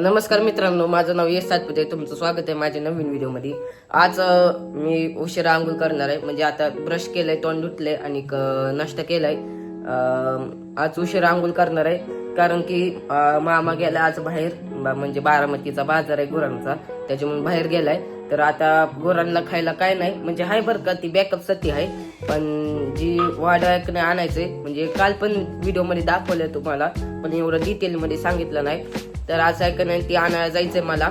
नमस्कार मित्रांनो माझं नाव यश सातपुते तुमचं स्वागत आहे माझ्या नवीन व्हिडिओमध्ये. आज मी उशिरा आंघोळ करणार आहे म्हणजे आता ब्रश केलंय तोंड धुतलंय आणि नष्ट नाश्ता केलाय. आज उशिरा आंघोळ करणार आहे कारण की मामा गेला आज बाहेर बा- म्हणजे बारामतीचा बाजार आहे गुरांचा त्याच्यामुळे बाहेर गेलाय. तर आता गुरांना खायला काय नाही म्हणजे हाय बरं का ती बॅकअपसाठी आहे. पण जी वाढायकडे आणायचंय म्हणजे काल पण व्हिडिओमध्ये दाखवलंय तुम्हाला पण एवढं डिटेलमध्ये सांगितलं नाही. तर आज आहे का नाही ती आणायला जायचंय मला.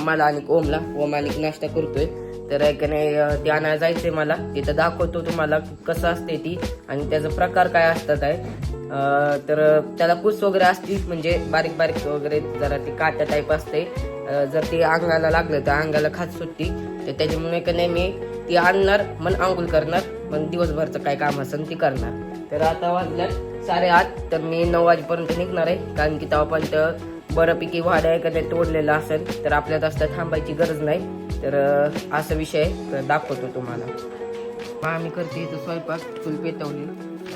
मला आणि ओमला. ओम आणि नाश्ता करतोय. तर आहे का नाही अं, ती आणायला जायचंय मला. तिथं दाखवतो तुम्हाला कसं असते ती आणि त्याचा प्रकार काय असतात आहे. तर त्याला कुस वगैरे असतील म्हणजे बारीक बारीक वगैरे जरा ती काट्या टाईप असते. जर ती अंगाला लागलं तर अंगाला खात सुटती. तर त्याच्यामुळे का नाही मी ती आणणार मन आंघोळ करणार मग दिवसभरचं काय काम असेल ती करणार. तर आता वाजल्यात साडेआठ तर मी नऊ वाजेपर्यंत निघणार आहे. कारण की तेव्हापर्यंत बऱ्यापैकी वाडा आहे का ते तोडलेला असेल तर आपल्या जास्त थांबायची गरज नाही. तर असा विषय दाखवतो तुम्हाला. मग आम्ही करते इथं स्वयंपाक. चूल पेटवली.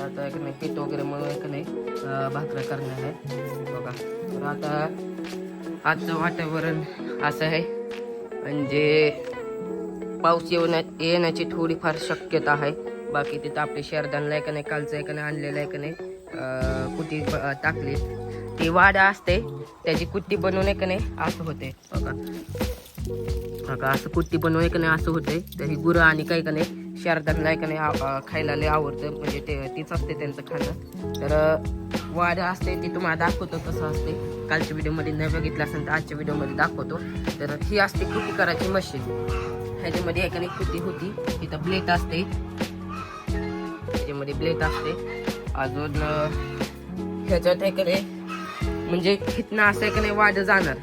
आता एक नाही पेट वगैरे म्हणून एक नाही अं, भाकऱ्या करणार आहे. बघा. तर आता आजचं वातावरण असं आहे. म्हणजे पाऊस येऊन येण्याची थोडीफार शक्यता आहे. बाकी तिथं आपले शेरदानला आहे का नाही कालचं आहे का नाही आणलेलं आहे का नाही कुठे कुटी ब- टाकली. ती वाडा असते. त्याची कुट्टी बनवून एक का नाही असं होते. बघा. बघा असं कुट्टी बनवून एक का नाही असं होते. तर गुरं आणि काही का नाही शारदाला एक का नाही खायला लय आवडतं. म्हणजे ते तीच असते त्यांचं खाणं. तर अं, वाडा असते ती तुम्हाला दाखवतो कसं असते. कालच्या व्हिडिओमध्ये नाही बघितलं असेल तर आजच्या व्हिडिओमध्ये दाखवतो. तर ही असते कुट्टी करायची मशीन ह्याच्यामध्ये एकाने नाही कुट्टी होती. तिथं ब्लेट असते. ह्याच्यामध्ये ब्लेट असते. अजून ह्याच्यात आहे म्हणजे हिथनं असं आहे का नाही वाढ जाणार.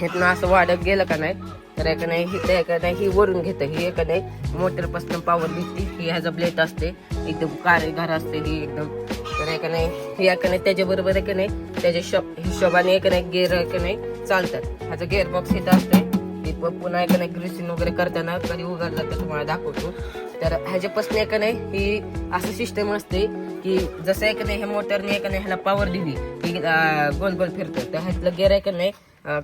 हिथनं असं वाढत गेलं का नाही तर एका नाही हिथं एका नाही ही वरून घेतं. ही आहे नाही मोटरपासून पावर घेते ही ह्याचा ब्लेट असते एकदम काळे घर असते ही एकदम. तर एका नाही ही एका नाही त्याच्याबरोबर आहे का नाही त्याच्या शॉप हिशोबाने एक नाही गेअर एक नाही चालतात. ह्याचा गेअर बॉक्स इथं असते पुन्हा एक नाही ग्रीसिंग वगैरे करताना कधी उघडलं तर तुम्हाला दाखवतो. तर ह्याच्यापासून एक नाही ही असं सिस्टम असते की जसं एक नाही ह्या मोटरने एक नाही ह्याला पॉवर दिली की गोल गोल फिरतो तर ह्यातलं गेअर आहे का नाही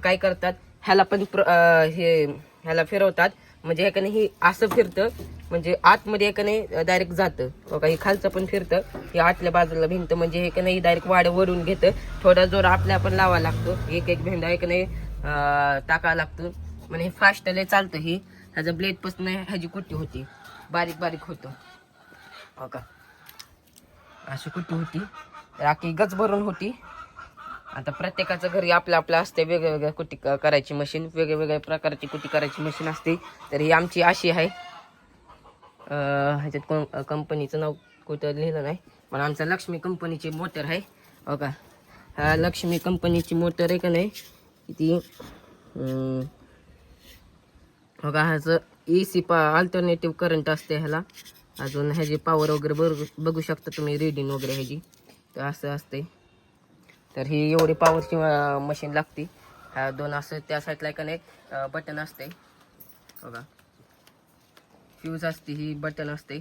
काय करतात ह्याला पण प्र- हे ह्याला फिरवतात. म्हणजे एकाने नाही ही असं फिरतं म्हणजे आतमध्ये एकाने नाही डायरेक्ट जातं. बघा हे खालचं पण फिरतं हे आतल्या बाजूला भिंत म्हणजे हे नाही डायरेक्ट वाड्या वरून घेतं. थोडा जोर आपल्या पण लावा लागतो. एक एक भेंडा एक नाही टाकावा टाकावं म्हणजे हे फास्ट लय चालतं ही. ह्याचं ब्लेडपासून ह्याची कुट्टी होती. बारीक बारीक होतं. हो का अशी कुट्टी होती. राखी गच भरून होती. आता प्रत्येकाचं घरी आपलं आपलं असते. वेगवेगळ्या कुटी करायची मशीन वेगवेगळ्या प्रकारची कुट्टी करायची मशीन असते. तर ही आमची अशी आहे. ह्याच्यात कोण कंपनीचं नाव कुठं लिहिलं नाही. पण आमचं लक्ष्मी कंपनीची मोटर आहे. हो का हा लक्ष्मी कंपनीची मोटर आहे का नाही? ती बघा ह्याचं ए सी पा अल्टरनेटिव्ह करंट असते ह्याला. अजून ह्याची पॉवर वगैरे बघू बघू शकता तुम्ही रीडिंग वगैरे ह्याची. तर असं असते तर ही एवढी पॉवरची मशीन लागते. ह्या दोन असं त्या साईडला का बटन असते बघा. फ्यूज असते ही बटन असते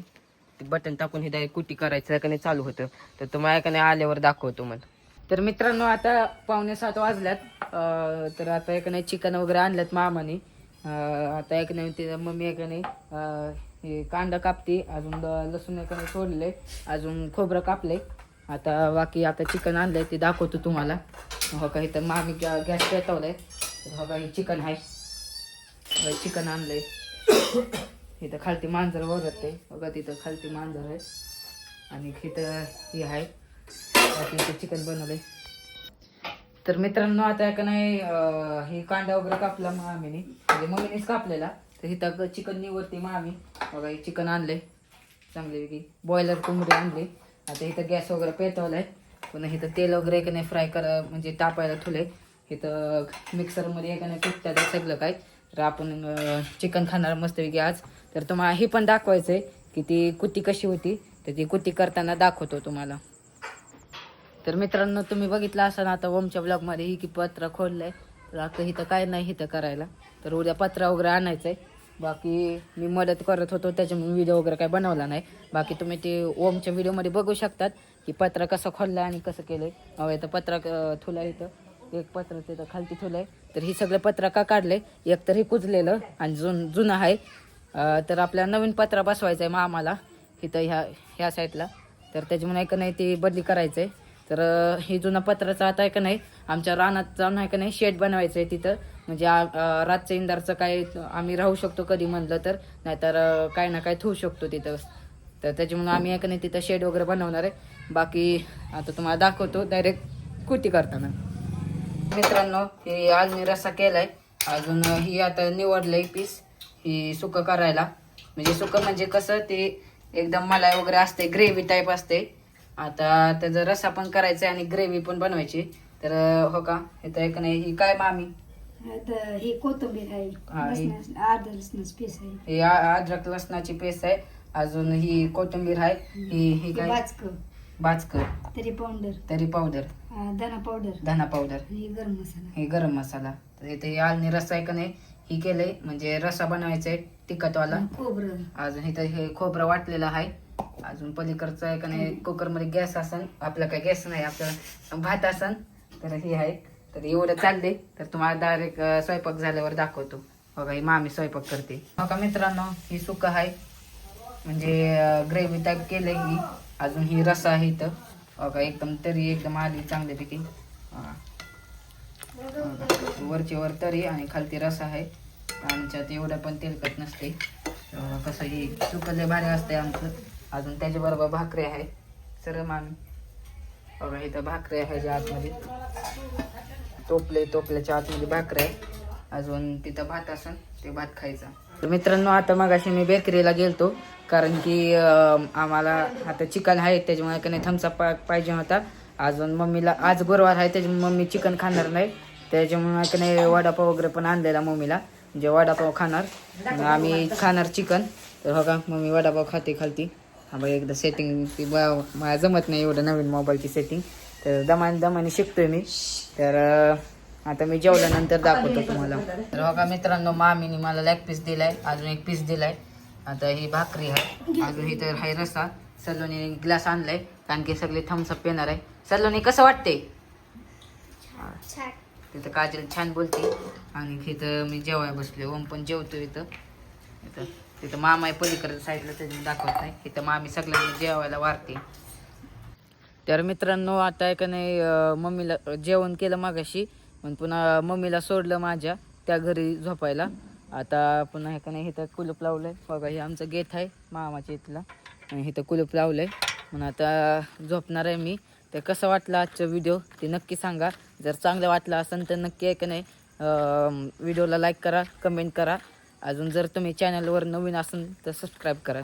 ती बटन टाकून हे डायरेक्ट कुटी करायचं का नाही चालू होतं. तर तुम्हाला का नाही आल्यावर दाखवतो मला तर मित्रांनो आता पावणे सात वाजल्यात. तर आता एक नाही चिकन वगैरे आणल्यात मामाने. आता एक नाही ते मम्मी एक नाही हे कांदा कापते. अजून द- लसूण एकाने सोडले. अजून खोबरं कापले. आता बाकी आता चिकन आणलंय ते दाखवतो तुम्हाला. हो का इथं मामी गॅ गॅस पेटवलं तर हो का हे चिकन आहे. हो, चिकन आणलंय. इथं खालती मांजर ओरडते बघा हो तिथं खालती मांजर आहे. आणि इथं हे आहे. बाकी इथं चिकन बनवलंय. तर मित्रांनो आता का नाही हे कांदा वगैरे कापला आम्हीने. म्हणजे मम्मीनेच कापलेला. तर इथं चिकन निवडते मामी बघा हे चिकन आणले चांगले बॉयलर कोंबडी आणली. आता इथं गॅस वगैरे पेटवलाय. पुन्हा इथं तेल वगैरे का नाही फ्राय करा म्हणजे तापायला ठेवले इथं मिक्सरमध्ये का नाही पिकतात सगळं काय. तर आपण चिकन खाणार मस्तपैकी आज. तर तुम्हाला हे पण दाखवायचं आहे की ती कुट्टी कशी होती. तर ती कुट्टी करताना दाखवतो तुम्हाला. तर मित्रांनो तुम्ही बघितलं असाल आता ओमच्या ब्लॉगमध्ये ही की पत्र खोललंय. आहे आता इथं काय नाही इथं करायला. तर उद्या पत्रा वगैरे आणायचं आहे बाकी मी मदत करत होतो त्याच्यामुळे व्हिडिओ वगैरे काय बनवला नाही. बाकी तुम्ही ते ओमच्या व्हिडिओमध्ये बघू शकतात की पत्रा कसं खोललं आणि कसं केलं आहे इथं पत्रा थुला इथं. एक पत्र तिथं खालती ठेवलंय तर ही सगळं पत्र का काढले एक तर हे कुजलेलं आणि जुन जुनं आहे. तर आपल्या नवीन पत्रा बसवायचा आहे मामाला. इथं ह्या ह्या साईडला तर त्याच्यामुळे का नाही ती बदली करायचं आहे तर हे जुनं पत्राचं आता आहे का नाही आमच्या रानात जाऊन आहे का नाही शेड बनवायचं आहे तिथं. म्हणजे रातचं इंदारचं काय आम्ही राहू शकतो कधी म्हणलं तर नाहीतर काय ना काय ठेवू शकतो तिथं. तर त्याच्यामुळे आम्ही आहे का नाही तिथं शेड वगैरे बनवणार आहे. बाकी आता तुम्हाला दाखवतो डायरेक्ट कुती करताना. मित्रांनो हे आज मी रस्सा केलाय. अजून ही आता निवडलंय पीस ही सुकं करायला. म्हणजे सुकं म्हणजे कसं ते एकदम मलाई वगैरे असते ग्रेव्ही टाईप असते आता त्याचा रस्सा पण करायचा आणि ग्रेव्ही पण बनवायची तर हो का? इथं एक नाही ही काय मामी? आता ही कोथिंबीर आहे हा, ही- लसणाची- अर्धा लसणाची पीस आहे. ही आ- अद्रक लसणाची पेस्ट आहे. अजून ही कोथिंबीर आहे. ही ही काय? वाचक बाचक तरी पावडर तरी पावडर धना पावडर धना पावडर आणि गरम मसाला. हे गरम मसाला. तर इथे हे आलनी रस्सा आहे का नाही? ही केलंय. म्हणजे रस्सा बनवायचा आहे तिखटवाला खोबरं. अजून इथं हे खोबरं वाटलेलं आहे. अजून पलीकडचं आहे का नाही कुकरमध्ये गॅस असन. आपला काय गॅस नाही आपल्याला भात असन. तर हे आहे. तर एवढं चाललंय. तर तुम्हाला डायरेक्ट स्वयंपाक झाल्यावर दाखवतो. बघा ही मामी स्वयंपाक करते. बघा मित्रांनो ही सुक आहे. म्हणजे ग्रेव्ही टाईप केलंय ही. अजून ही रस्सा आहे इथं. बघा एकदम तरी एकदम आली चांगल्यापैकी. हा. बघा. वरची वर तरी आणि खालती रस आहे. आमच्यात एवढं पण तेलकट नसते. तर कसं ही सुकले भारी असते आमचं. अजून त्याच्याबरोबर भाकरी आहे. सर आम्ही बघा इथं भाकरी आहे ज्या आतमध्ये. टोपले टोपल्याच्या आतमध्ये भाकरी आहे. अजून तिथं भात असन ते भात खायचा. तर मित्रांनो आता मगाशी मी बेकरीला गेलतो. कारण की आम्हाला आता चिकन आहे त्याच्यामुळे का नाही थम्सअप पाहिजे होता. अजून मम्मीला आज गुरुवार आहे त्याच्यामुळे मम्मी चिकन खाणार नाही. त्याच्यामुळे की नाही वडापाव वगैरे पण आणलेला मम्मीला म्हणजे वडापाव खाणार. आम्ही खाणार चिकन. तर हो का मम्मी वडापाव खाते खालती. हा एकदा सेटिंग ती मला जमत नाही एवढं नवीन मोबाईलची सेटिंग तर दमाने दमाने शिकतोय मी. तर आता मी जेवल्यानंतर दाखवतो तुम्हाला. तर हो बघा मित्रांनो मामीने मला लेग पीस दिलाय अजून एक पीस दिलाय. आता ही भाकरी आहे. अजून ही तर हाय रसा सलोनी ग्लास आणलाय कारण की सगळे थम्सअप येणार आहे. सलोनी कसं वाटते तिथं काजल छान बोलते. आणि इथं मी जेवाय बसले ओम पण जेवतो इथं. इथं. तिथं मामा आहे पलीकडे साईडला त्याच्याने दाखवत नाही इथं मामी सगळ्यांना जेवायला वारते. तर मित्रांनो आता आहे का नाही मम्मीला जेवण केलं मागाशी. पण पुन्हा मम्मीला सोडलं माझ्या त्या घरी झोपायला. आता पुन्हा हे का नाही इथं कुलूप लावलंय. बघा हे आमचं गेट आहे मामाच्या इथला. आणि इथं कुलूप लावलंय. म्हणून आता झोपणार आहे मी. तर कसं वाटलं आजचं व्हिडिओ ते नक्की सांगा. जर चांगलं वाटलं असेल तर नक्की आहे का नाही व्हिडिओला लाईक करा कमेंट करा. अजून जर तुम्ही चॅनलवर नवीन असेल तर सबस्क्राईब करा.